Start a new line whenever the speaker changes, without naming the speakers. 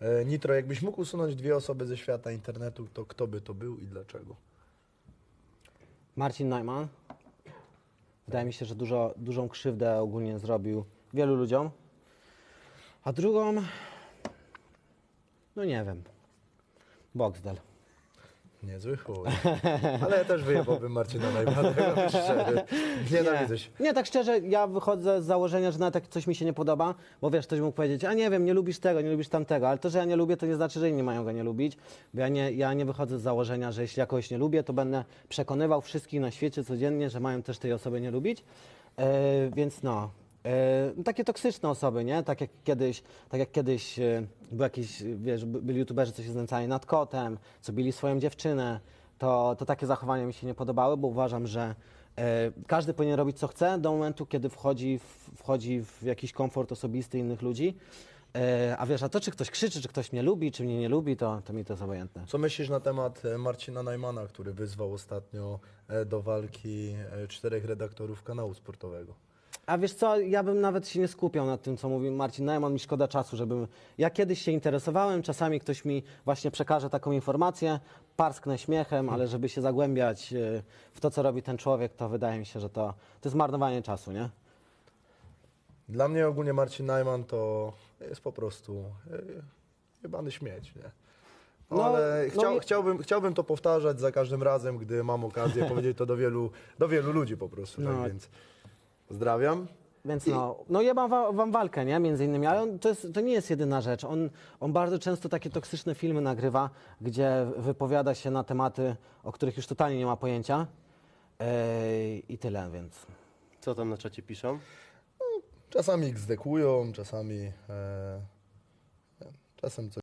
E, Nitro, jakbyś mógł usunąć dwie osoby ze świata internetu, to kto by to był i dlaczego?
Marcin Neumann. Wydaje mi się, że dużo, dużą krzywdę ogólnie zrobił wielu ludziom. A drugą, no nie wiem, Boxdel.
Niezły chuj. Ale ja też wyjebałbym Marcina Najmanego, być szczery. Nienawidzę się.
Nie, tak szczerze, ja wychodzę z założenia, że nawet jak coś mi się nie podoba, bo wiesz, ktoś mógł powiedzieć, a nie wiem, nie lubisz tego, nie lubisz tamtego, ale to, że ja nie lubię, to nie znaczy, że inni mają go nie lubić, bo ja nie, ja nie wychodzę z założenia, że jeśli ja kogoś nie lubię, to będę przekonywał wszystkich na świecie codziennie, że mają też tej osoby nie lubić, e, więc no. E, no, takie toksyczne osoby, nie? Tak jak kiedyś, tak jak kiedyś e, był jakiś, wiesz, by- byli youtuberzy, co się znęcali nad kotem, co bili swoją dziewczynę, to, to takie zachowania mi się nie podobały, bo uważam, że e, każdy powinien robić co chce do momentu, kiedy wchodzi w, wchodzi w jakiś komfort osobisty innych ludzi. A wiesz, a to czy ktoś krzyczy, czy ktoś mnie lubi, czy mnie nie lubi, to, to mi to jest obojętne.
Co myślisz na temat Marcina Najmana, który wyzwał ostatnio do walki czterech redaktorów kanału sportowego?
A wiesz co, ja bym nawet się nie skupiał nad tym, co mówi Marcin Neumann, mi szkoda czasu, żebym... Ja kiedyś się interesowałem, czasami ktoś mi właśnie przekaże taką informację, parsknę śmiechem, ale żeby się zagłębiać e, w to, co robi ten człowiek, to wydaje mi się, że to, to jest marnowanie czasu, nie?
Dla mnie ogólnie Marcin Najman to jest po prostu e, jebany śmieć, nie?
No,
Ale
no
chciał,
nie-
chciałbym, chciałbym to powtarzać za każdym razem, gdy mam okazję powiedzieć to do wielu, do wielu ludzi po prostu,
No.
tak więc pozdrawiam.
Więc no, no jebam wa- wam walkę, nie? Między innymi, ale on, to, jest, to nie jest jedyna rzecz. On, on bardzo często takie toksyczne filmy nagrywa, gdzie wypowiada się na tematy, o których już totalnie nie ma pojęcia. Ej, I tyle, więc...
Co tam na czacie piszą?
Czasami gzdekują, czasami, e, czasem coś